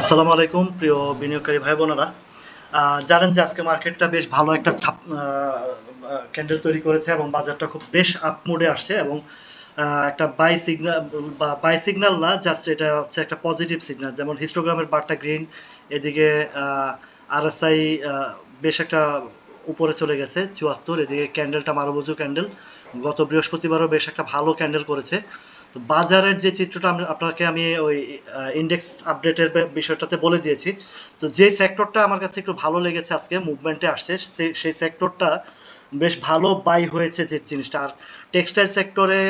আসসালামু আলাইকুম, প্রিয় বিনিয়োগকারী ভাই বোনেরা। জানেন যে আজকে মার্কেটটা বেশ ভালো একটা ছাপ ক্যান্ডেল তৈরি করেছে এবং বাজারটা খুব বেশ আপ মোডে আসছে এবং একটা বাই সিগন্যাল বা বাই সিগন্যাল না জাস্ট এটা হচ্ছে একটা পজিটিভ সিগনাল যেমন হিস্টোগ্রামের বারটা গ্রিন এদিকে আরএসআই বেশ একটা উপরে চলে গেছে, চুয়াত্তর। এদিকে ক্যান্ডেলটা মারবুজু ক্যান্ডেল গত বৃহস্পতিবারও বেশ একটা ভালো ক্যান্ডেল করেছে। তো বাজারের যে চিত্রটা আপনাকে আমি ওই ইন্ডেক্স আপডেটের বিষয়টাতে বলে দিয়েছি। তো যে সেক্টরটা আমার কাছে একটু ভালো লেগেছে আজকে মুভমেন্টে আসছে সেই সেক্টরটা বেশ ভালো বাই হয়েছে যে জিনিসটা। আর টেক্সটাইল সেক্টরে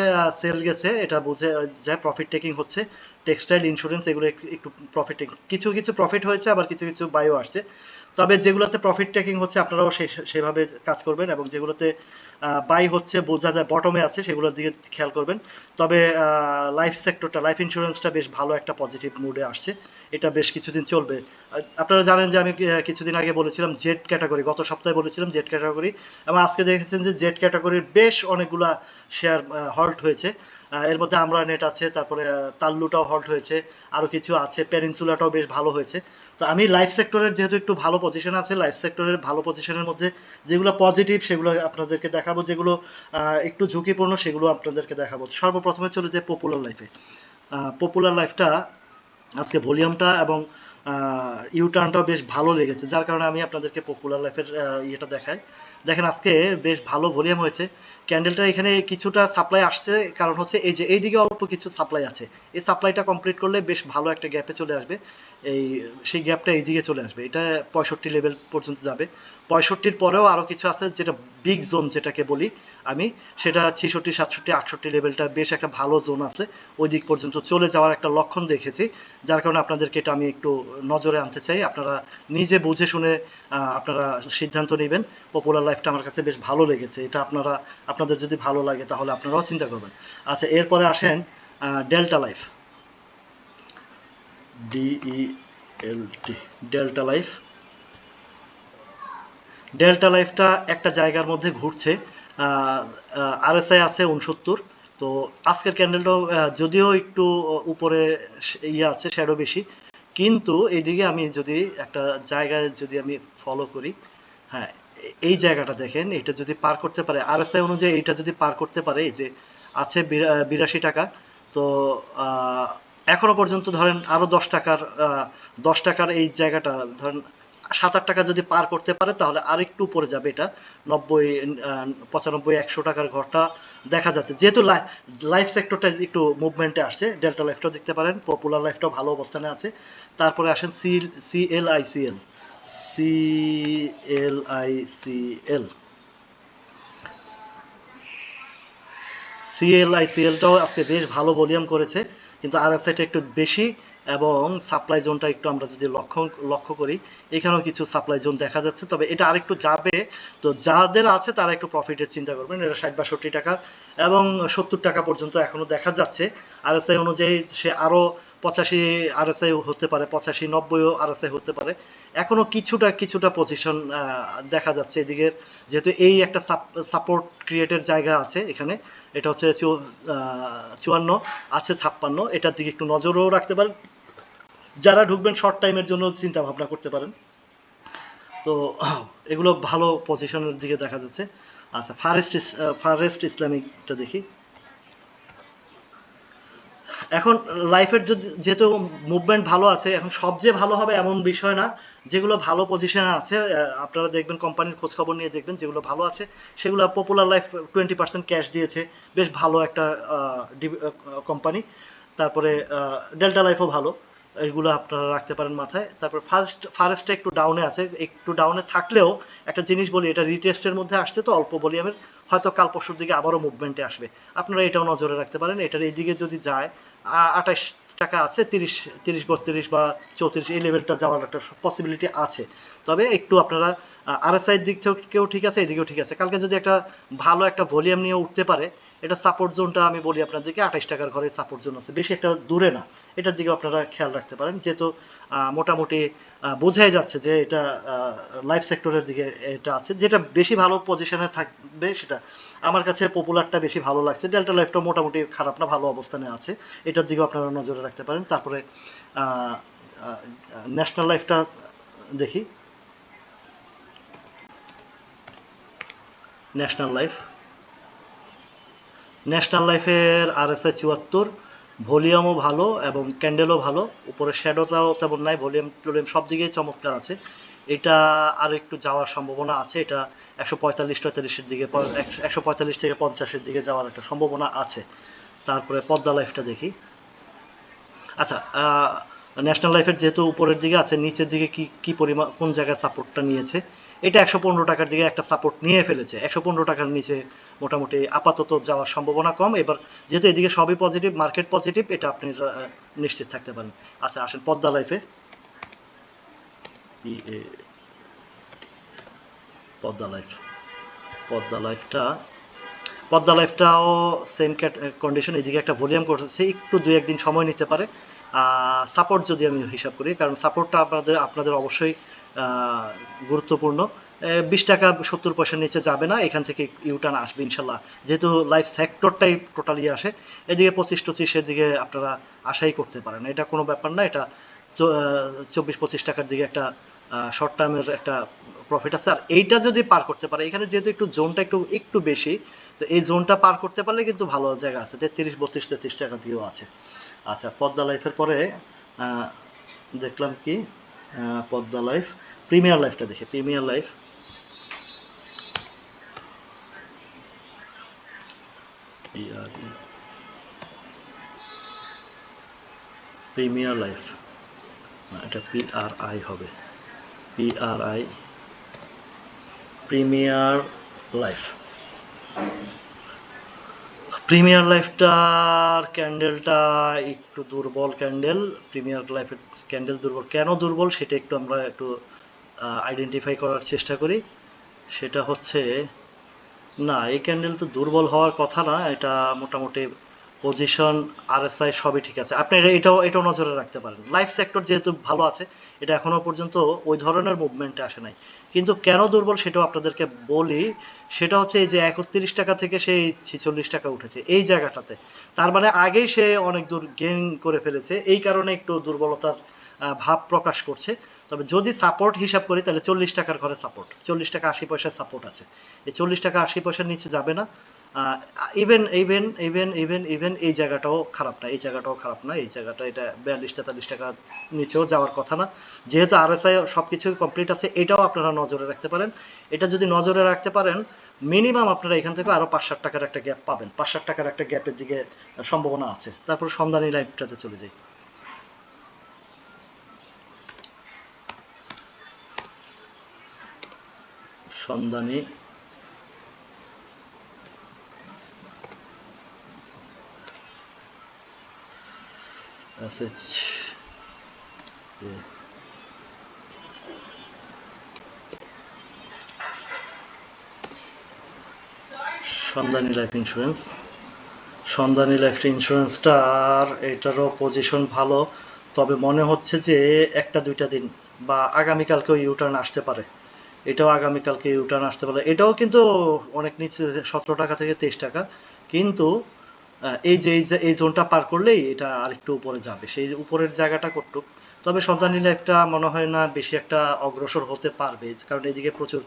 সেল গেছে, এটা বুঝে যায় প্রফিট টেকিং হচ্ছে। টেক্সটাইল ইন্স্যুরেন্স এগুলো একটু- একটু প্রফিট কিছু কিছু প্রফিট হয়েছে, আবার কিছু কিছু বাইও আসছে। তবে যেগুলোতে প্রফিট টেকিং হচ্ছে, আপনারাও সেভাবে কাজ করবেন এবং যেগুলোতে বাই হচ্ছে, বোঝা যায় বটমে আছে, সেগুলোর দিকে খেয়াল করবেন। তবে লাইফ সেক্টরটা লাইফ ইন্স্যুরেন্সটা বেশ ভালো একটা পজিটিভ মুডে আসছে। এটা বেশ কিছুদিন চলবে। আপনারা জানেন যে আমি কিছুদিন আগে বলেছিলাম জেড ক্যাটাগরি গত সপ্তাহে বলেছিলাম জেড ক্যাটাগরি এবং আজকে দেখেছেন যে জেড ক্যাটাগরির বেশ অনেকগুলা শেয়ার হল্ট হয়েছে। এর মধ্যে আমরা নেট আছে, তারপরে তাল্লুটাও হল্ট হয়েছে আরও কিছু আছে পেনিনসুলাটাও বেশ ভালো হয়েছে। তো আমি লাইফ সেক্টরের যেহেতু একটু ভালো পজিশন আছে লাইফ সেক্টরের ভালো পজিশনের মধ্যে যেগুলো পজিটিভ সেগুলো আপনাদেরকে দেখাবো, যেগুলো একটু ঝুঁকিপূর্ণ, সেগুলো আপনাদেরকে দেখাবো। সর্বপ্রথমে চলে যে পপুলার লাইফে পপুলার লাইফটা আজকে ভলিউমটা এবং ইউটার্নটাও বেশ ভালো লেগেছে, যার কারণে আমি আপনাদেরকে পপুলার লাইফের ইয়েটা দেখাই। দেখেন আজকে বেশ ভালো ভলিউম হয়েছে। ক্যান্ডেলটা এখানে কিছুটা সাপ্লাই আসছে, কারণ হচ্ছে এই যে এইদিকে অল্প কিছু সাপ্লাই আছে। এই সাপ্লাইটা কমপ্লিট করলে বেশ ভালো একটা গ্যাপে চলে আসবে। এই, সেই গ্যাপটা এইদিকে চলে আসবে। এটা পঁয়ষট্টি লেভেল পর্যন্ত যাবে। পঁয়ষট্টির পরেও আরও কিছু আছে, যেটা বিগ জোন যেটাকে বলি আমি। সেটা ছেষট্টি, সাতষট্টি, আটষট্টি লেভেলটা বেশ একটা ভালো জোন আছে। ওই দিক পর্যন্ত চলে যাওয়ার একটা লক্ষণ দেখেছি। যার কারণে আপনাদেরকে এটা আমি একটু নজরে আনতে চাই। আপনারা নিজে বুঝে শুনে আপনারা সিদ্ধান্ত নেবেন। পপুলার লাইফটা আমার কাছে বেশ ভালো লেগেছে। এটা আপনারা, আপনাদের যদি ভালো লাগে তাহলে আপনারাও চিন্তা করবেন। আচ্ছা এরপরে আসেন Delta Life D E L T Delta Life Delta লাইফটা একটা জায়গার মধ্যে ঘুরছে আরএসআই আছে উনসত্তর তো আজকের ক্যান্ডেলটাও আহ, যদিও একটু উপরে ইয়ে আছে শ্যাডো বেশি কিন্তু এইদিকে আমি যদি একটা জায়গায় যদি আমি ফলো করি হ্যাঁ এই জায়গাটা দেখেন এটা যদি পার করতে পারে আর আরএসআই অনুযায়ী এটা যদি পার করতে পারে এই যে আছে বিরা- বিরাশি টাকা তো এখনও পর্যন্ত ধরেন আরও দশ টাকার দশ টাকার এই জায়গাটা, ধরেন সাত আট টাকা যদি পার করতে পারে, তাহলে আরেকটু উপরে যাবে এটা। নব্বই পঁচানব্বই, একশো টাকার ঘরটা দেখা যাচ্ছে। যেহেতু লাইফ সেক্টরটা একটু মুভমেন্টে আসছে ডেল্টা লাইফটাও দেখতে পারেন পপুলার লাইফটাও ভালো অবস্থানে আছে। তারপরে আসেন C C L I C L C L I C L C L I C সিএলআইসিএলটাও আজকে বেশ ভালো ভলিউম করেছে। কিন্তু আরএসআইটা একটু বেশি এবং সাপ্লাই জোনটা একটু আমরা যদি লক্ষ্য লক্ষ্য করি, এখানেও কিছু সাপ্লাই জোন দেখা যাচ্ছে। তবে এটা আরেকটু যাবে। তো যাদের আছে তারা একটু প্রফিটের চিন্তা করবেন। এটা ষাট বাষট্টি টাকা এবং সত্তর টাকা পর্যন্ত এখনও দেখা যাচ্ছে। আরএসআই অনুযায়ী সে আরও পঁচাশি আরএসআই হতে পারে, পঁচাশি নব্বইও আর এস আই হতে পারে। এখনও কিছুটা কিছুটা পজিশন দেখা যাচ্ছে এদিকে। যেহেতু এই একটা সাপোর্ট ক্রিয়েটের জায়গা আছে এখানে। এটা হচ্ছে চুয়ান্ন, আছে ছাপ্পান্ন। এটার দিকে একটু নজরও রাখতে পারেন। যারা ঢুকবেন শর্ট টাইমের জন্য চিন্তা ভাবনা করতে পারেন। তো, এগুলো ভালো পজিশনের দিকে দেখা যাচ্ছে। আচ্ছা ফারেস্ট ফারেস্ট ইসলামিকটা দেখি। এখন লাইফের যদি যেহেতু মুভমেন্ট ভালো আছে, এখন সবচেয়ে ভালো হবে এমন বিষয় না, যেগুলো ভালো পজিশনে আছে আপনারা দেখবেন কোম্পানির খোঁজ খবর নিয়ে দেখবেন যেগুলো ভালো আছে, সেগুলো Popular Life twenty percent cash দিয়েছে। বেশ ভালো একটা কোম্পানি তারপরে ডেল্টা লাইফও ভালো। এগুলো আপনারা রাখতে পারেন মাথায়। তারপর ফার্স্ট ফারেস্টটা একটু ডাউনে আছে। একটু ডাউনে থাকলেও একটা জিনিস বলি, এটা রিটেস্টের মধ্যে আসছে তো, অল্প ভলিউমের হয়তো কাল পরশুর দিকে আবারও মুভমেন্টে আসবে। আপনারা এটাও নজরে রাখতে পারেন, এটার এইদিকে যদি যায় আঠাশ টাকা আছে, তিরিশ তিরিশ, বত্রিশ বা চৌত্রিশ, এই লেভেলটা যাওয়ার একটা পসিবিলিটি আছে। তবে একটু আপনারা আরএসআই দিক থেকেও ঠিক আছে, এদিকেও ঠিক আছে। কালকে যদি একটা ভালো একটা ভলিউম নিয়ে উঠতে পারে এটা সাপোর্ট জোনটা আমি বলি আপনাদেরকে, আঠাশ টাকার ঘরে সাপোর্ট জোন আছে। বেশি একটা দূরে না। এটার দিকে আপনারা খেয়াল রাখতে পারেন। যেহেতু মোটামুটি বোঝাই যাচ্ছে যে এটা লাইফ সেক্টরের দিকে এটা আছে। যেটা বেশি ভালো পজিশনে থাকবে সেটা আমার কাছে পপুলারটা বেশি ভালো লাগছে। ডেল্টা লাইফটা মোটামুটি খারাপ না, ভালো অবস্থানে আছে। এটার দিকেও আপনারা নজরে রাখতে পারেন। তারপরে ন্যাশনাল লাইফটা দেখি। ন্যাশনাল লাইফ ন্যাশনাল লাইফের আর এস আই চুয়াত্তর, ভলিউমও ভালো এবং ক্যান্ডেলও ভালো, উপরে শ্যাডোটাও তেমন নাই, ভলিউম টলিউম সব দিকেই চমৎকার আছে। এটা আর একটু যাওয়ার সম্ভাবনা আছে, এটা একশো পঁয়তাল্লিশ টয়তাল্লিশের দিকে একশো পঁয়তাল্লিশ থেকে পঞ্চাশের দিকে যাওয়ার একটা সম্ভাবনা আছে। তারপরে পদ্মা লাইফটা দেখি। আচ্ছা ন্যাশনাল লাইফের যেহেতু উপরের দিকে আছে, নিচের দিকে কি কি পরিমাণ কোন জায়গায় সাপোর্টটা নিয়েছে? এটা একশো পনেরো টাকার দিকে একটা সাপোর্ট নিয়ে ফেলেছে। একশো পনেরো টাকার নিচে মোটামুটি আপাতত যাওয়ার সম্ভাবনা কম। এবার যেহেতু এদিকে সবই পজিটিভ মার্কেট পজিটিভ এটা আপনি নিশ্চিত থাকতে পারেন। আচ্ছা আসেন পদ্মা লাইফে পদ্মা লাইফ পদ্মা লাইফটা পদ্মা লাইফটাও সেম কন্ডিশন এদিকে একটা ভলিউম করতেছে একটু দু একদিন সময় নিতে পারে। সাপোর্ট যদি আমি হিসাব করি কারণ সাপোর্টটা আপনাদের আপনাদের অবশ্যই গুরুত্বপূর্ণ। বিশ টাকা সত্তর পয়সার নিচে যাবে না, এখান থেকে ইউটার্ন আসবে ইনশাল্লাহ। যেহেতু লাইফ সেক্টরটাই টোটালি আসে, এদিকে পঁচিশ টচিশের দিকে আপনারা আশাই করতে পারেন। এটা কোনো ব্যাপার না, এটা চব্বিশ পঁচিশ টাকার দিকে একটা শর্ট টার্মের একটা প্রফিট আছে। আর এইটা যদি পার করতে পারে, এখানে যেহেতু একটু জোনটা একটু একটু বেশি, তো এই জোনটা পার করতে পারলে কিন্তু ভালো জায়গা আছে। তেত্রিশ, বত্রিশ, তেত্রিশ টাকা দিয়েও আছে। আচ্ছা পদ্মা লাইফের পরে দেখলাম কি পদ্মা লাইফ, প্রিমিয়ার লাইফটা দেখে, প্রিমিয়ার লাইফ। প্রিমিয়ার লাইফ এটা পি আর আই হবে। P R I, Premier Life. Premier লাইফটার ক্যান্ডেলটা একটু দুর্বল ক্যান্ডেল। প্রিমিয়ার লাইফের ক্যান্ডেল দুর্বল। কেন দুর্বল সেটা একটু আমরা একটু আইডেন্টিফাই করার চেষ্টা করি। সেটা হচ্ছে, না, এই ক্যান্ডেল তো দুর্বল হওয়ার কথা না, এটা মোটামুটি পজিশন আরএসআই সবই ঠিক আছে। আপনি এটা- এটাও এটাও নজরে রাখতে পারেন। লাইফ সেক্টর যেহেতু ভালো আছে, এটা এখনও পর্যন্ত ওই ধরনের মুভমেন্টে আসে নাই। কিন্তু কেন দুর্বল সেটাও আপনাদেরকে বলি, সেটা হচ্ছে এই যে একত্রিশ টাকা থেকে সেই ছিচল্লিশ টাকা উঠেছে, এই জায়গাটাতে। তার মানে আগেই সে অনেক দূর গেন করে ফেলেছে, এই কারণে একটু দুর্বলতার ভাব প্রকাশ করছে। তবে যদি সাপোর্ট হিসাব করি, তাহলে চল্লিশ টাকার ঘরে সাপোর্ট চল্লিশ টাকা আশি পয়সার সাপোর্ট আছে। এই চল্লিশ টাকা আশি পয়সার নিচে যাবে না। Even even even even even এই জায়গাটাও খারাপ না, এই জায়গাটাও খারাপ না, এই জায়গাটা এটা বিয়াল্লিশ তেতাল্লিশ টাকা নিচেও যাওয়ার কথা না। যেহেতু আরএসআই সব কিছু কমপ্লিট আছে, এটাও আপনারা নজরে রাখতে পারেন। এটা যদি নজরে রাখতে পারেন মিনিমাম আপনারা এখান থেকে আরও পাঁচ ষাট টাকার একটা গ্যাপ পাবেন, পাঁচ ষাট টাকার একটা গ্যাপের দিকে সম্ভাবনা আছে। তারপর সন্ধানী লাইফটাতে চলে যাই। Sandhani S H Sandhani Life Insurance Sandhani Life ইন্স্যুরেন্সটার এটারও পজিশন ভালো, তবে মনে হচ্ছে যে একটা, দুইটা দিন বা আগামীকালকেও ইউটার্ন আসতে পারে। এটাও আগামীকালকে ইউটার্ন আসতে পারে। এটাও কিন্তু অনেক নিচে সতেরো টাকা থেকে তেইশ টাকা। কিন্তু এই যে, এই জোনটা পার করলেই এটা আরেকটু উপরে যাবে। সেই উপরের জায়গাটা কটুক তবে সন্তান নিলে একটা মনে হয় না বেশি একটা অগ্রসর হতে পারবে, কারণ এদিকে প্রচুর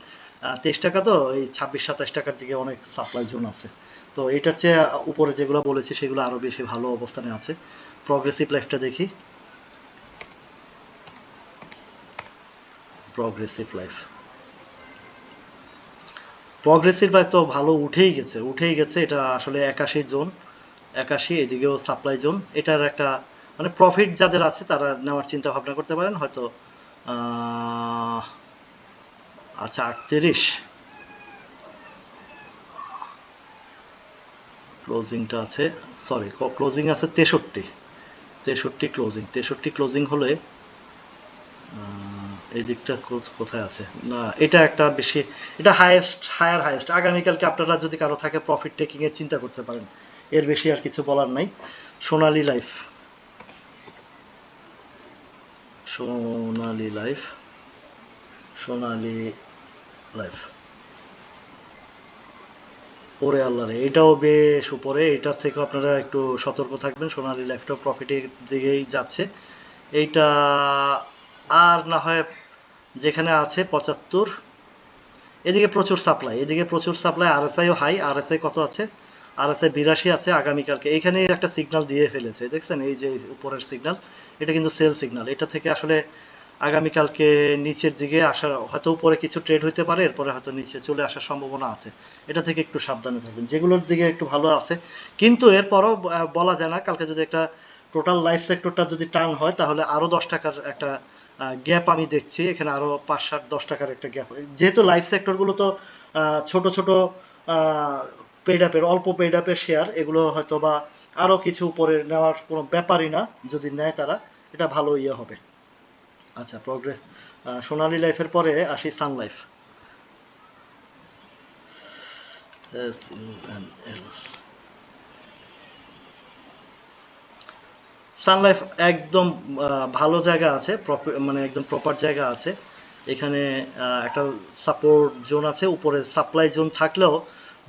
তেইশ টাকা তো, এই ছাব্বিশ সাতাশ টাকার দিকে অনেক সাপ্লাই জোন আছে। তো এটার চেয়ে উপরে যেগুলো বলেছি, সেগুলো আরও বেশি ভালো অবস্থানে আছে। প্রগ্রেসিভ লাইফটা দেখি। প্রগ্রেসিভ লাইফ প্রগ্রেসিভ লাইফ তো ভালো উঠেই গেছে উঠেই গেছে। এটা আসলে একাশি জোন একাশি, এদিকেও সাপ্লাই জোন এটার একটা মানে প্রফিট যাদের আছে, তারা নেওয়ার চিন্তা ভাবনা করতে পারেন। হয়তো আচ্ছা আটত্রিশ। ক্লোজিংটা আছে সরি ক্লোজিং আছে তেষট্টি। তেষট্টি ক্লোজিং তেষট্টি ক্লোজিং হলে এই দিকটা কোথায় আছে? না, এটা একটা বেশি, এটা হাইয়েস্ট হায়ার হাইয়েস্ট আগামীকালকে আপনারা যদি কারও থাকে প্রফিট টেকিং এর চিন্তা করতে পারেন। এর বেশি আর কিছু বলার নাই। Sonali Life. Sonali Life. Sonali Life. ওরে আল্লাহ রে, এটাও বেশ উপরে। এটার থেকে আপনারা একটু সতর্ক থাকবেন, সোনালী লাইফটাও প্রফিটের দিকেই যাচ্ছে। এইটা আর না হয় যেখানে আছে পঁচাত্তর। এদিকে প্রচুর সাপ্লাই এদিকে প্রচুর সাপ্লাই আর এস আরএসআইও হাই আরএসআই কত আছে? আরএসআই বিরাশি আছে, আগামীকালকে। এইখানে একটা সিগনাল দিয়ে ফেলেছে, দেখছেন? এই যে উপরের সিগনাল এটা কিন্তু সেল সিগন্যাল এটা থেকে আসলে আগামীকালকে নিচের দিকে আসার, হয়তো উপরে কিছু ট্রেড হইতে পারে, এরপরে হয়তো নিচে চলে আসার সম্ভাবনা আছে। এটা থেকে একটু সাবধানে থাকবেন। যেগুলোর দিকে একটু ভালো আছে। কিন্তু এরপরও বলা যায় না, কালকে যদি একটা টোটাল লাইফ সেক্টরটা যদি টার্ন হয়, তাহলে আরও দশ টাকার একটা গ্যাপ আমি দেখছি। এখানে আরও পাঁচ, সাত, দশ টাকার একটা গ্যাপ যেহেতু লাইফ সেক্টরগুলো তো ছোট ছোট পেড আপের অল্প পেড আপের শেয়ার এগুলো হয়তো বা আরও কিছু উপরে নেওয়ার কোনো ব্যাপারই না, যদি নেয় তারা, এটা ভালো ইয়ে হবে। আচ্ছা প্রগ্রেস সোনালী লাইফের পরে আসি Sun Life N L Sun Life একদম ভালো জায়গা আছে মানে একদম প্রপার জায়গা আছে। এখানে একটা সাপোর্ট জোন আছে, উপরে সাপ্লাই জোন থাকলেও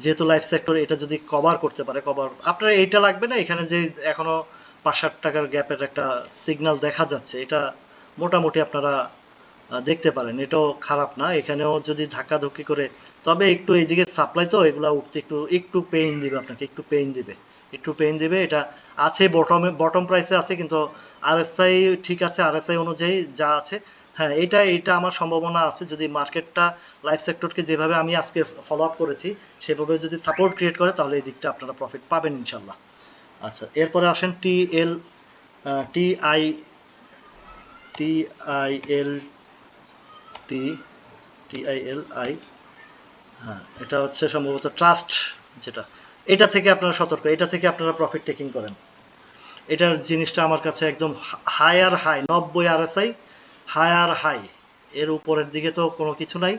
যেহেতু লাইফ সেক্টর এটা যদি কভার করতে পারে কভার আপনার এইটা লাগবে না, এখানে যে এখনও পাঁচ ষাট টাকার গ্যাপের একটা সিগন্যাল দেখা যাচ্ছে, এটা মোটামুটি আপনারা দেখতে পারেন। এটাও খারাপ না, এখানেও যদি ধাক্কাধুক্কি করে, তবে একটু এইদিকে সাপ্লাই তো, এগুলো উঠতে একটু একটু পেইন দিবে আপনাকে, একটু পেইন দিবে। একটু পেইন দিবে, এটা আছে বটমে বটম প্রাইসে আছে, কিন্তু আরএসআই ঠিক আছে আরএসআই অনুযায়ী যা আছে হ্যাঁ এটা এটা আমার সম্ভাবনা আছে যদি মার্কেটটা লাইফ সেক্টরকে যেভাবে আমি আজকে ফলো আপ করেছি, সেভাবে যদি সাপোর্ট ক্রিয়েট করে, তাহলে এই দিকটা আপনারা প্রফিট পাবেন ইনশাল্লাহ আচ্ছা এরপরে আসেন T L T I T I L T T I L I হ্যাঁ এটা হচ্ছে সম্ভবত ট্রাস্ট যেটা। এটা থেকে আপনারা সতর্ক, এটা থেকে আপনারা প্রফিট টেকিং করেন। এটার জিনিসটা আমার কাছে একদম হায়ার হাই নব্বই আরএসআই হায়ার হাই, এর উপরের দিকে তো কোনো কিছু নাই।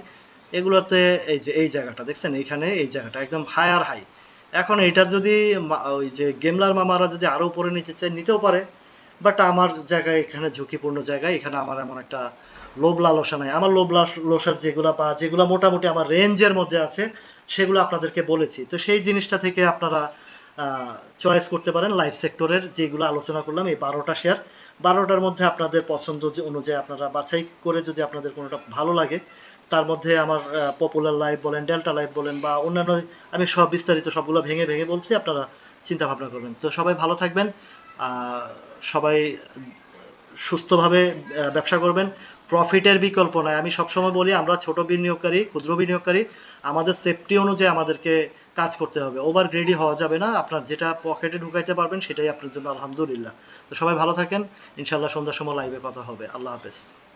এগুলোতে এই যে, এই জায়গাটা, দেখছেন? এইখানে এই জায়গাটা, একদম হায়ার হাই। এখন এটা যদি ওই যে গেমলার মামারা যদি আরও উপরে নিতে চায়, নিতেও পারে। বাট আমার জায়গায় এখানে ঝুঁকিপূর্ণ জায়গায় এখানে আমার এমন একটা লোভ লালসা নাই। আমার লোভ লালসার যেগুলা বা যেগুলো মোটামুটি আমার রেঞ্জের মধ্যে আছে, সেগুলো আপনাদেরকে বলেছি। তো সেই জিনিসটা থেকে আপনারা চয়েস করতে পারেন লাইফ সেক্টরের যেগুলো আলোচনা করলাম, এই বারোটা শেয়ার বারোটার মধ্যে আপনাদের পছন্দ যে অনুযায়ী আপনারা বাছাই করে যদি আপনাদের কোনোটা ভালো লাগে, তার মধ্যে আমার পপুলার লাইফ বলেন ডেল্টা লাইফ বলেন বা অন্যান্য, আমি সব বিস্তারিত সবগুলো ভেঙে ভেঙে বলছি, আপনারা চিন্তা ভাবনা করবেন। তো সবাই ভালো থাকবেন। সবাই সুস্থভাবে ব্যবসা করবেন। প্রফিটের বিকল্প নাই। আমি সবসময় বলি, আমরা ছোট বিনিয়োগকারী, ক্ষুদ্র বিনিয়োগকারী, আমাদের সেফটি অনুযায়ী আমাদেরকে কাজ করতে হবে। ওভার গ্রেডি হওয়া যাবে না। আপনার যেটা পকেটে ঢুকাইতে পারবেন, সেটাই আপনার জন্য আলহামদুলিল্লাহ। তো সবাই ভালো থাকেন। ইনশাল্লাহ সন্ধ্যার সময় লাইভে কথা হবে। আল্লাহ হাফেজ।